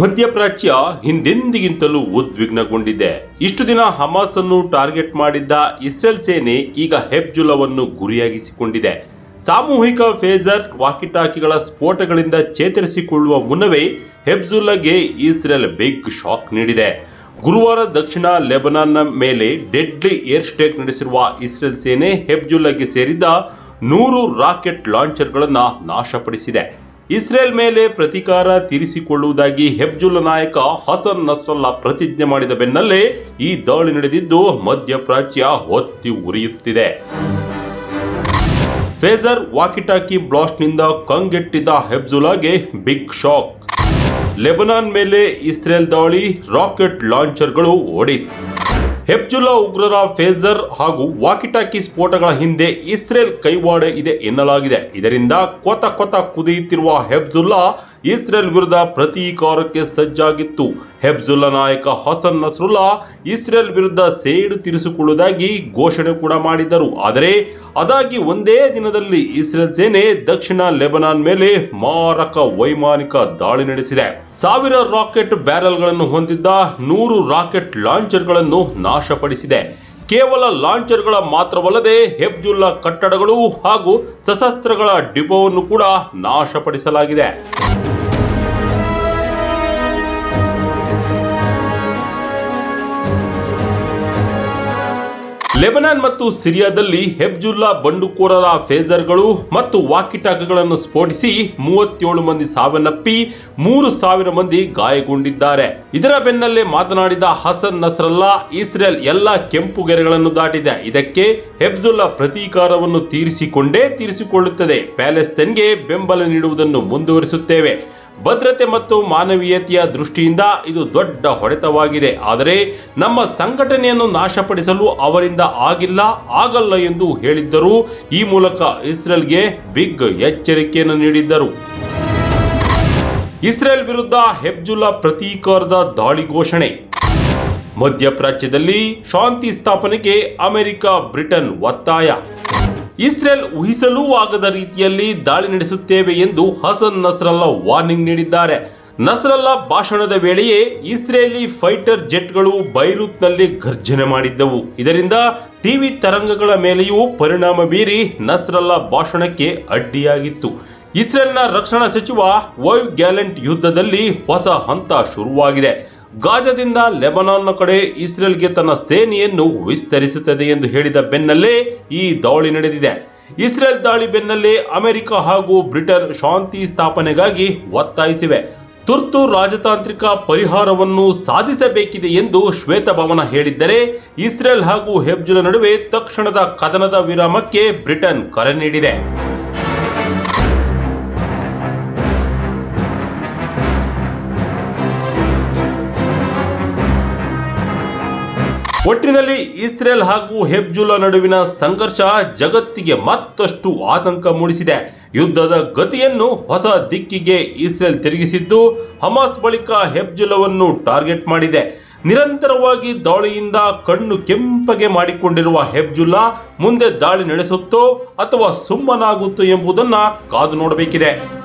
ಮಧ್ಯಪ್ರಾಚ್ಯ ಹಿಂದೆಂದಿಗಿಂತಲೂ ಉದ್ವಿಗ್ನಗೊಂಡಿದೆ. ಇಷ್ಟು ದಿನ ಹಮಾಸ್ ಅನ್ನು ಟಾರ್ಗೆಟ್ ಮಾಡಿದ್ದ ಇಸ್ರೇಲ್ ಸೇನೆ ಈಗ ಹೆಬ್ಜುಲವನ್ನು ಗುರಿಯಾಗಿಸಿಕೊಂಡಿದೆ. ಸಾಮೂಹಿಕ ಫೇಜರ್ ವಾಕಿಟಾಕಿಗಳ ಸ್ಫೋಟಗಳಿಂದ ಚೇತರಿಸಿಕೊಳ್ಳುವ ಮುನ್ನವೇ ಹೆಬ್ಜುಲ್ಲಾಗೆ ಇಸ್ರೇಲ್ ಬಿಗ್ ಶಾಕ್ ನೀಡಿದೆ. ಗುರುವಾರ ದಕ್ಷಿಣ ಲೆಬನಾನ್ನ ಮೇಲೆ ಡೆಡ್ಲಿ ಏರ್ ಸ್ಟ್ರೈಕ್ ನಡೆಸಿರುವ ಇಸ್ರೇಲ್ ಸೇನೆ ಹೆಬ್ಜುಲ್ಲಾಗೆ ಸೇರಿದ್ದ ನೂರು ರಾಕೆಟ್ ಲಾಂಚರ್ಗಳನ್ನು ನಾಶಪಡಿಸಿದೆ. ಇಸ್ರೇಲ್ ಮೇಲೆ ಪ್ರತೀಕಾರ ತೀರಿಸಿಕೊಳ್ಳುವುದಾಗಿ ಹೆಬ್ಜುಲ್ ನಾಯಕ ಹಸನ್ ನಸ್ರಲ್ಲಾ ಪ್ರತಿಜ್ಞೆ ಮಾಡಿದ ಬೆನ್ನಲ್ಲೇ ಈ ದಾಳಿ ನಡೆದಿದ್ದು ಮಧ್ಯಪ್ರಾಚ್ಯ ಹೊತ್ತಿ ಉರಿಯುತ್ತಿದೆ. ಫೇಜರ್ ವಾಕಿಟಾಕಿ ಬ್ಲಾಸ್ಟ್ನಿಂದ ಕಂಗೆಟ್ಟಿದ್ದ ಹೆಬ್ಜುಲಾಗೆ ಬಿಗ್ ಶಾಕ್. ಲೆಬನಾನ್ ಮೇಲೆ ಇಸ್ರೇಲ್ ದಾಳಿ, ರಾಕೆಟ್ ಲಾಂಚರ್ಗಳು ಒಡಿಸ್ ಹೆಬ್ಜುಲ್ಲಾ ಉಗ್ರರ ಫೇಜರ್ ಹಾಗೂ ವಾಕಿಟಾಕಿ ಸ್ಫೋಟಗಳ ಹಿಂದೆ ಇಸ್ರೇಲ್ ಕೈವಾಡ ಇದೆ ಎನ್ನಲಾಗಿದೆ. ಇದರಿಂದ ಕೊತ ಕೊತ ಕುದಿಯುತ್ತಿರುವ ಹೆಬ್ಜುಲ್ಲಾ ಇಸ್ರೇಲ್ ವಿರುದ್ಧ ಪ್ರತೀಕಾರಕ್ಕೆ ಸಜ್ಜಾಗಿತ್ತು. ಹೆಬ್ಜುಲ್ಲಾ ನಾಯಕ ಹಸನ್ ನಸ್ರುಲ್ಲಾ ಇಸ್ರೇಲ್ ವಿರುದ್ಧ ಸೇಡು ತೀರಿಸಿಕೊಳ್ಳುವುದಾಗಿ ಘೋಷಣೆ ಕೂಡ ಮಾಡಿದ್ದರು. ಆದರೆ ಅದಾಗಿ ಒಂದೇ ದಿನದಲ್ಲಿ ಇಸ್ರೇಲ್ ಸೇನೆ ದಕ್ಷಿಣ ಲೆಬನಾನ್ ಮೇಲೆ ಮಾರಕ ವೈಮಾನಿಕ ದಾಳಿ ನಡೆಸಿದೆ. ಸಾವಿರ ರಾಕೆಟ್ ಬ್ಯಾರಲ್ಗಳನ್ನು ಹೊಂದಿದ್ದ ನೂರು ರಾಕೆಟ್ ಲಾಂಚರ್ಗಳನ್ನು ನಾಶಪಡಿಸಿದೆ. ಕೇವಲ ಲಾಂಚರ್ಗಳ ಮಾತ್ರವಲ್ಲದೆ ಹೆಬ್ಜುಲ್ಲಾ ಕಟ್ಟಡಗಳು ಹಾಗೂ ಸಶಸ್ತ್ರಗಳ ಡಿಪೋವನ್ನು ಕೂಡ ನಾಶಪಡಿಸಲಾಗಿದೆ. ಲೆಬನಾನ್ ಮತ್ತು ಸಿರಿಯಾದಲ್ಲಿ ಹೆಬ್ಜುಲ್ಲಾ ಬಂಡುಕೋರರ ಫೇಜರ್ಗಳು ಮತ್ತು ವಾಕಿಟಾಕಗಳನ್ನು ಸ್ಫೋಟಿಸಿ ಮೂವತ್ತೇಳು ಮಂದಿ ಸಾವನ್ನಪ್ಪಿ ಮೂರು ಸಾವಿರ ಮಂದಿ ಗಾಯಗೊಂಡಿದ್ದಾರೆ. ಇದರ ಬೆನ್ನಲ್ಲೇ ಮಾತನಾಡಿದ ಹಸನ್ ನಸ್ರಲ್ಲಾ, ಇಸ್ರೇಲ್ ಎಲ್ಲ ಕೆಂಪು ಗೆರೆಗಳನ್ನು ದಾಟಿದೆ. ಇದಕ್ಕೆ ಹೆಬ್ಜುಲ್ಲಾ ಪ್ರತೀಕಾರವನ್ನು ತೀರಿಸಿಕೊಂಡೇ ತೀರಿಸಿಕೊಳ್ಳುತ್ತದೆ. ಪ್ಯಾಲೆಸ್ತೈನ್ಗೆ ಬೆಂಬಲ ನೀಡುವುದನ್ನು ಮುಂದುವರಿಸುತ್ತೇವೆ. ಭದ್ರತೆ ಮತ್ತು ಮಾನವೀಯತೆಯ ದೃಷ್ಟಿಯಿಂದ ಇದು ದೊಡ್ಡ ಹೊಡೆತವಾಗಿದೆ. ಆದರೆ ನಮ್ಮ ಸಂಘಟನೆಯನ್ನು ನಾಶಪಡಿಸಲು ಅವರಿಂದ ಆಗಿಲ್ಲ, ಆಗಲ್ಲ ಎಂದು ಹೇಳಿದ್ದರು ಈ ಮೂಲಕ ಇಸ್ರೇಲ್ಗೆ ಬಿಗ್ ಎಚ್ಚರಿಕೆಯನ್ನು ನೀಡಿದ್ದರು. ಇಸ್ರೇಲ್ ವಿರುದ್ಧ ಹೆಬ್ಜುಲ್ಲಾ ಪ್ರತೀಕಾರದ ದಾಳಿ ಘೋಷಣೆ. ಮಧ್ಯಪ್ರಾಚ್ಯದಲ್ಲಿ ಶಾಂತಿ ಸ್ಥಾಪನೆಗೆ ಅಮೆರಿಕ, ಬ್ರಿಟನ್ ಒತ್ತಾಯ. ಇಸ್ರೇಲ್ ಊಹಿಸಲೂ ಆಗದ ರೀತಿಯಲ್ಲಿ ದಾಳಿ ನಡೆಸುತ್ತೇವೆ ಎಂದು ಹಸನ್ ನಸ್ರಲ್ಲಾ ವಾರ್ನಿಂಗ್ ನೀಡಿದ್ದಾರೆ. ನಸ್ರಲ್ಲಾ ಭಾಷಣದ ವೇಳೆಯೇ ಇಸ್ರೇಲಿ ಫೈಟರ್ ಜೆಟ್ಗಳು ಬೈರೂತ್ನಲ್ಲಿ ಗರ್ಜನೆ ಮಾಡಿದ್ದವು. ಇದರಿಂದ ಟಿವಿ ತರಂಗಗಳ ಮೇಲೆಯೂ ಪರಿಣಾಮ ಬೀರಿ ನಸ್ರಲ್ಲಾ ಭಾಷಣಕ್ಕೆ ಅಡ್ಡಿಯಾಗಿತ್ತು. ಇಸ್ರೇಲ್ನ ರಕ್ಷಣಾ ಸಚಿವ ವೈವ್ ಗ್ಯಾಲೆಂಟ್ ಯುದ್ಧದಲ್ಲಿ ಹೊಸ ಹಂತ ಶುರುವಾಗಿದೆ. ಗಾಜಾದಿಂದ ಲೆಬನಾನ್ನ ಕಡೆ ಇಸ್ರೇಲ್ಗೆ ತನ್ನ ಸೇನೆಯನ್ನು ವಿಸ್ತರಿಸುತ್ತದೆ ಎಂದು ಹೇಳಿದ ಬೆನ್ನಲ್ಲೇ ಈ ದಾಳಿ ನಡೆದಿದೆ. ಇಸ್ರೇಲ್ ದಾಳಿ ಬೆನ್ನಲ್ಲೇ ಅಮೆರಿಕ ಹಾಗೂ ಬ್ರಿಟನ್ ಶಾಂತಿ ಸ್ಥಾಪನೆಗಾಗಿ ಒತ್ತಾಯಿಸಿವೆ. ತುರ್ತು ರಾಜತಾಂತ್ರಿಕ ಪರಿಹಾರವನ್ನು ಸಾಧಿಸಬೇಕಿದೆ ಎಂದು ಶ್ವೇತಭವನ ಹೇಳಿದ್ದರೆ, ಇಸ್ರೇಲ್ ಹಾಗೂ ಹೆಬ್ಜುಲ ನಡುವೆ ತಕ್ಷಣದ ಕದನದ ವಿರಾಮಕ್ಕೆ ಬ್ರಿಟನ್ ಕರೆ ನೀಡಿದೆ. ಒಟ್ಟಿನಲ್ಲಿ ಇಸ್ರೇಲ್ ಹಾಗೂ ಹೆಬ್ಜುಲಾ ನಡುವಿನ ಸಂಘರ್ಷ ಜಗತ್ತಿಗೆ ಮತ್ತಷ್ಟು ಆತಂಕ ಮೂಡಿಸಿದೆ. ಯುದ್ಧದ ಗತಿಯನ್ನು ಹೊಸ ದಿಕ್ಕಿಗೆ ಇಸ್ರೇಲ್ ತಿರುಗಿಸಿದ್ದು, ಹಮಾಸ್ ಬಳಿಕ ಹೆಬ್ಜುಲವನ್ನು ಟಾರ್ಗೆಟ್ ಮಾಡಿದೆ. ನಿರಂತರವಾಗಿ ದಾಳಿಯಿಂದ ಕಣ್ಣು ಕೆಂಪಗೆ ಮಾಡಿಕೊಂಡಿರುವ ಹೆಬ್ಜುಲ್ಲಾ ಮುಂದೆ ದಾಳಿ ನಡೆಸುತ್ತೋ ಅಥವಾ ಸುಮ್ಮನಾಗುತ್ತೋ ಎಂಬುದನ್ನು ಕಾದು ನೋಡಬೇಕಿದೆ.